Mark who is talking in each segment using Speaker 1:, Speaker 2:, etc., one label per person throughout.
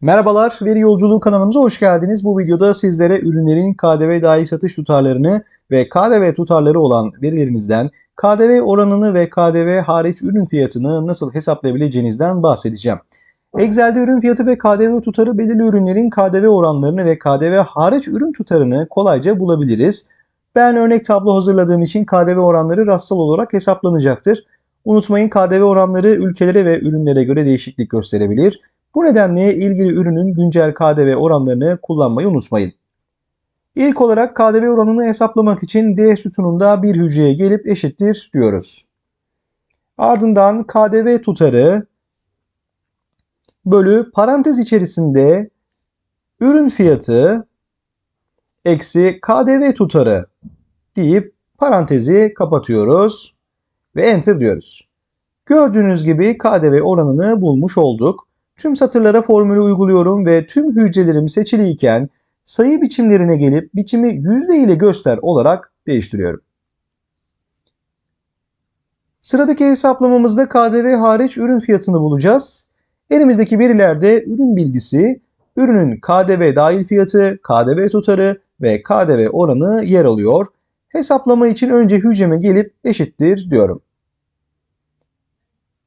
Speaker 1: Merhabalar, Veri Yolculuğu kanalımıza hoş geldiniz. Bu videoda sizlere ürünlerin KDV dahil satış tutarlarını ve KDV tutarları olan verilerinizden KDV oranını ve KDV hariç ürün fiyatını nasıl hesaplayabileceğinizden bahsedeceğim. Excel'de ürün fiyatı ve KDV tutarı belirli ürünlerin KDV oranlarını ve KDV hariç ürün tutarını kolayca bulabiliriz. Ben örnek tablo hazırladığım için KDV oranları rastsal olarak hesaplanacaktır. Unutmayın KDV oranları ülkelere ve ürünlere göre değişiklik gösterebilir. Bu nedenle ilgili ürünün güncel KDV oranlarını kullanmayı unutmayın. İlk olarak KDV oranını hesaplamak için D sütununda bir hücreye gelip eşittir diyoruz. Ardından KDV tutarı bölü parantez içerisinde ürün fiyatı eksi KDV tutarı deyip parantezi kapatıyoruz ve enter diyoruz. Gördüğünüz gibi KDV oranını bulmuş olduk. Tüm satırlara formülü uyguluyorum ve tüm hücrelerim seçiliyken sayı biçimlerine gelip biçimi yüzde ile göster olarak değiştiriyorum. Sıradaki hesaplamamızda KDV hariç ürün fiyatını bulacağız. Elimizdeki verilerde ürün bilgisi, ürünün KDV dahil fiyatı, KDV tutarı ve KDV oranı yer alıyor. Hesaplama için önce hücreme gelip eşittir diyorum.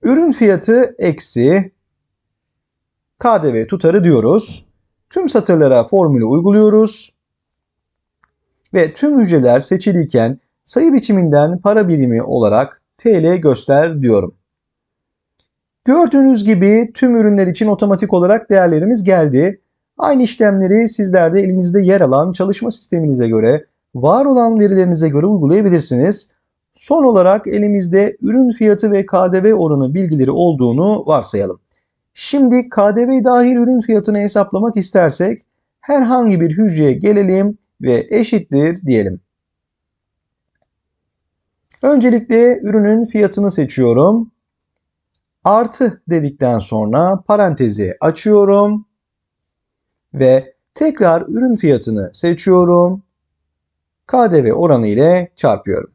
Speaker 1: Ürün fiyatı eksi KDV tutarı diyoruz. Tüm satırlara formülü uyguluyoruz. Ve tüm hücreler seçiliyken sayı biçiminden para birimi olarak TL göster diyorum. Gördüğünüz gibi tüm ürünler için otomatik olarak değerlerimiz geldi. Aynı işlemleri sizler de elinizde yer alan çalışma sisteminize göre, var olan verilerinize göre uygulayabilirsiniz. Son olarak elimizde ürün fiyatı ve KDV oranı bilgileri olduğunu varsayalım. Şimdi KDV dahil ürün fiyatını hesaplamak istersek herhangi bir hücreye gelelim ve eşittir diyelim. Öncelikle ürünün fiyatını seçiyorum. Artı dedikten sonra parantezi açıyorum ve tekrar ürün fiyatını seçiyorum. KDV oranı ile çarpıyorum.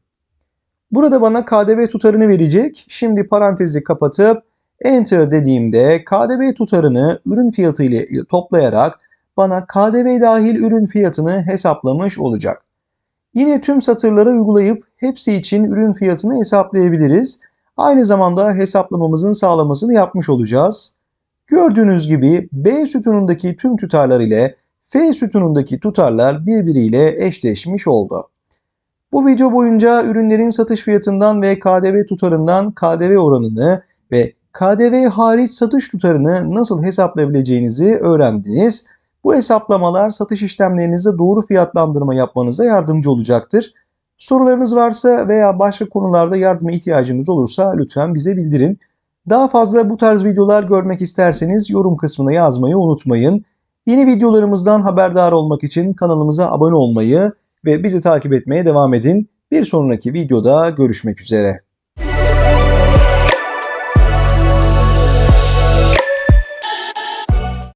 Speaker 1: Burada bana KDV tutarını verecek. Şimdi parantezi kapatıp Enter dediğimde KDV tutarını ürün fiyatı ile toplayarak bana KDV dahil ürün fiyatını hesaplamış olacak. Yine tüm satırlara uygulayıp hepsi için ürün fiyatını hesaplayabiliriz. Aynı zamanda hesaplamamızın sağlamasını yapmış olacağız. Gördüğünüz gibi B sütunundaki tüm tutarlar ile F sütunundaki tutarlar birbiriyle eşleşmiş oldu. Bu video boyunca ürünlerin satış fiyatından ve KDV tutarından KDV oranını ve KDV hariç satış tutarını nasıl hesaplayabileceğinizi öğrendiniz. Bu hesaplamalar satış işlemlerinizde doğru fiyatlandırma yapmanıza yardımcı olacaktır. Sorularınız varsa veya başka konularda yardıma ihtiyacınız olursa lütfen bize bildirin. Daha fazla bu tarz videolar görmek isterseniz yorum kısmına yazmayı unutmayın. Yeni videolarımızdan haberdar olmak için kanalımıza abone olmayı ve bizi takip etmeye devam edin. Bir sonraki videoda görüşmek üzere.